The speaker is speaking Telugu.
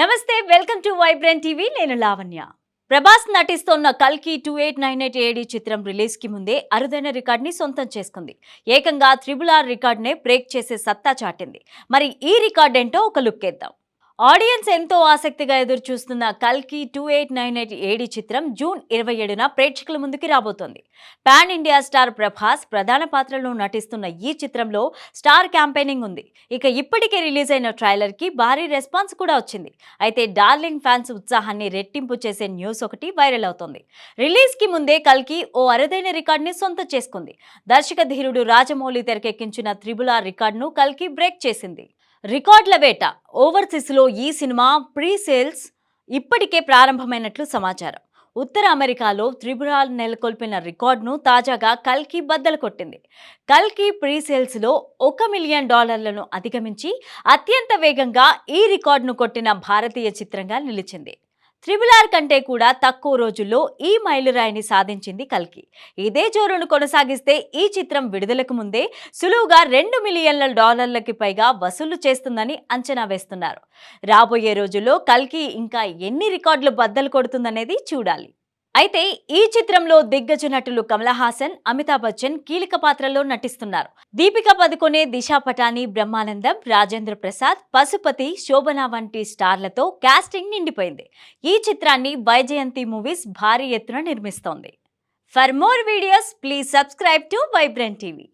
నమస్తే వెల్కమ్ టు వైబ్రెంట్ టీవీ. నేను లావణ్య. ప్రభాస్ నటిస్తోన్న కల్కి two eight nine eight AD చిత్రం రిలీజ్కి ముందే అరుదైన రికార్డ్ని సొంతం చేసుకుంది. ఏకంగా త్రిబుల్ ఆర్ రికార్డ్నే బ్రేక్ చేసే సత్తా చాటింది. మరి ఈ రికార్డ్ ఏంటో ఒక లుక్ వేద్దాం. ఆడియన్స్ ఎంతో ఆసక్తిగా ఎదురు చూస్తున్న కల్కి two eight nine eight AD చిత్రం జూన్ ఇరవై ఏడున ప్రేక్షకుల ముందుకి రాబోతోంది. పాన్ ఇండియా స్టార్ ప్రభాస్ ప్రధాన పాత్రలో నటిస్తున్న ఈ చిత్రంలో స్టార్ క్యాంపెయినింగ్ ఉంది. ఇక ఇప్పటికే రిలీజ్ అయిన ట్రైలర్కి భారీ రెస్పాన్స్ కూడా వచ్చింది. అయితే డార్లింగ్ ఫ్యాన్స్ ఉత్సాహాన్ని రెట్టింపు చేసే న్యూస్ ఒకటి వైరల్ అవుతోంది. రిలీజ్కి ముందే కల్కి ఓ అరుదైన రికార్డుని సొంతం చేసుకుంది. దర్శక ధీరుడు రాజమౌళి తెరకెక్కించిన త్రిబుల్ రికార్డును కల్కి బ్రేక్ చేసింది. రికార్డుల వేట. ఓవర్సీస్లో ఈ సినిమా ప్రీ సేల్స్ ఇప్పటికే ప్రారంభమైనట్లు సమాచారం. ఉత్తర అమెరికాలో త్రిపురాల్ నెలకొల్పిన రికార్డును తాజాగా కల్కి బద్దలు కొట్టింది. కల్కి ప్రీ సేల్స్లో ఒక మిలియన్ డాలర్లను అధిగమించి అత్యంత వేగంగా ఈ రికార్డును కొట్టిన భారతీయ చిత్రంగా నిలిచింది. త్రిబుల్ ఆర్ కంటే కూడా తక్కువ రోజుల్లో ఈ మైలురాయిని సాధించింది కల్కి. ఇదే జోరును కొనసాగిస్తే ఈ చిత్రం విడుదలకు ముందే సులువుగా రెండు మిలియన్ల డాలర్లకి పైగా వసూలు చేస్తుందని అంచనా వేస్తున్నారు. రాబోయే రోజుల్లో కల్కి ఇంకా ఎన్ని రికార్డులు బద్దలు కొడుతుందనేది చూడాలి. అయితే ఈ చిత్రంలో దిగ్గజ నటులు కమల్ హాసన్ అమితాబ్ బచ్చన్ కీలక పాత్రల్లో నటిస్తున్నారు. దీపిక పదుకొనే దిశా పటాని బ్రహ్మానందం రాజేంద్ర ప్రసాద్ పశుపతి శోభన వంటి స్టార్లతో కాస్టింగ్ నిండిపోయింది. ఈ చిత్రాన్ని వైజయంతి మూవీస్ భారీ ఎత్తున నిర్మిస్తోంది. For more videos please subscribe to vibrant TV.